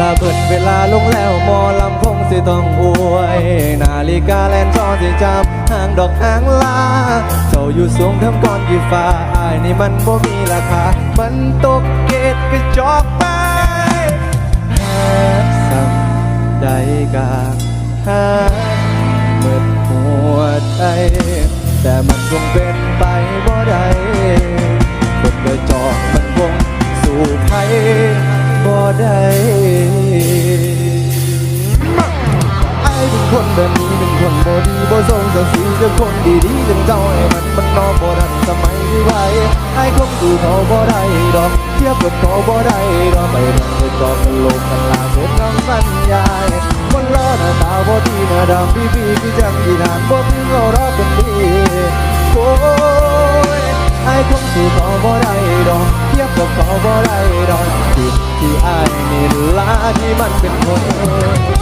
ลาเบิดเวลาลงแล้วมอลำคงสิต้องอวย นาฬิกาแลนจอสิจับห่างดอกหางลาเจ้าอยู่สูงทำก้อนกี่ฟ้าอายนี่มันบ่มีราคา มันตกเกตกระจอกไปหาซ้ำใดกาหาเมื่อหัวใจ แต่มันคงเป็นไปบ่ได้คนกระจอกมันคงสู่ไผบ่ได้ แบบนี้เป็นคนบดีบ่ทรงศักดิ์ศรีจะคนดีๆจังเจ้าไอ้มันมันนอกบ่ทันสมัยที่ไวไอ้คงดูเขาบ่ได้ดอกเทียบกับเขาบ่ได้ดอกไปนั่งไปจอกโลกกันลาเสร็จน้ำสัญญาคนรอหน้าตาบ่ดีหน้าดำพี่พี่พี่จังที่นานบ่ถึงเขารักกันดีโอ้ยไอ้คงสู่เขาบ่ได้ดอกเทียบกับเขาบ่ได้ดอกที่ที่ไอ้นี่ลาที่มันเป็นคน